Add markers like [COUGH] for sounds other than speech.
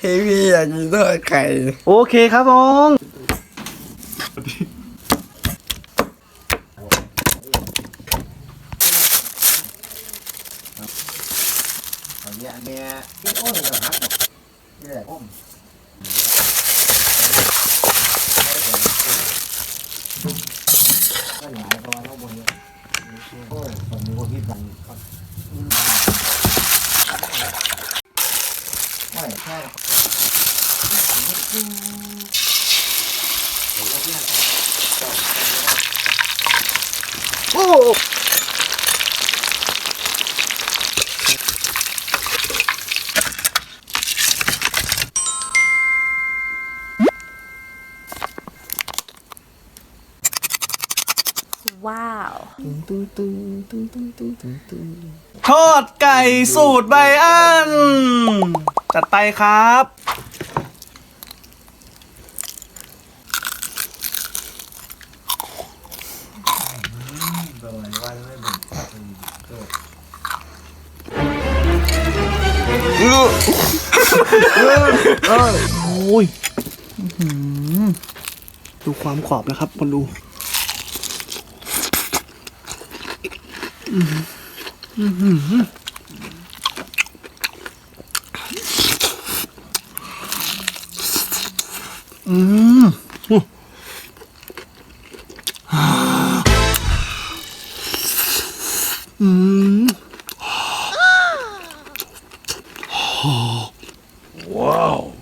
พี่พี่อยากกินทอดไข่โอเคครับน้องเนี่ยเนี่ยพี่โอ้ยเหรอครับเนี่ยผมก็หลายตอนแล้วบนนี้โอ้ยผมมีคนพิการไม่ใช่ โอ้ทอดไก่สูตรใบอัน จัดไปครับ โอ้ยอื้อหือดูความขอบนะครับคนดูอื้อหืออื้อหือ Mm. [GASPS] Mm. [GASPS] Wow.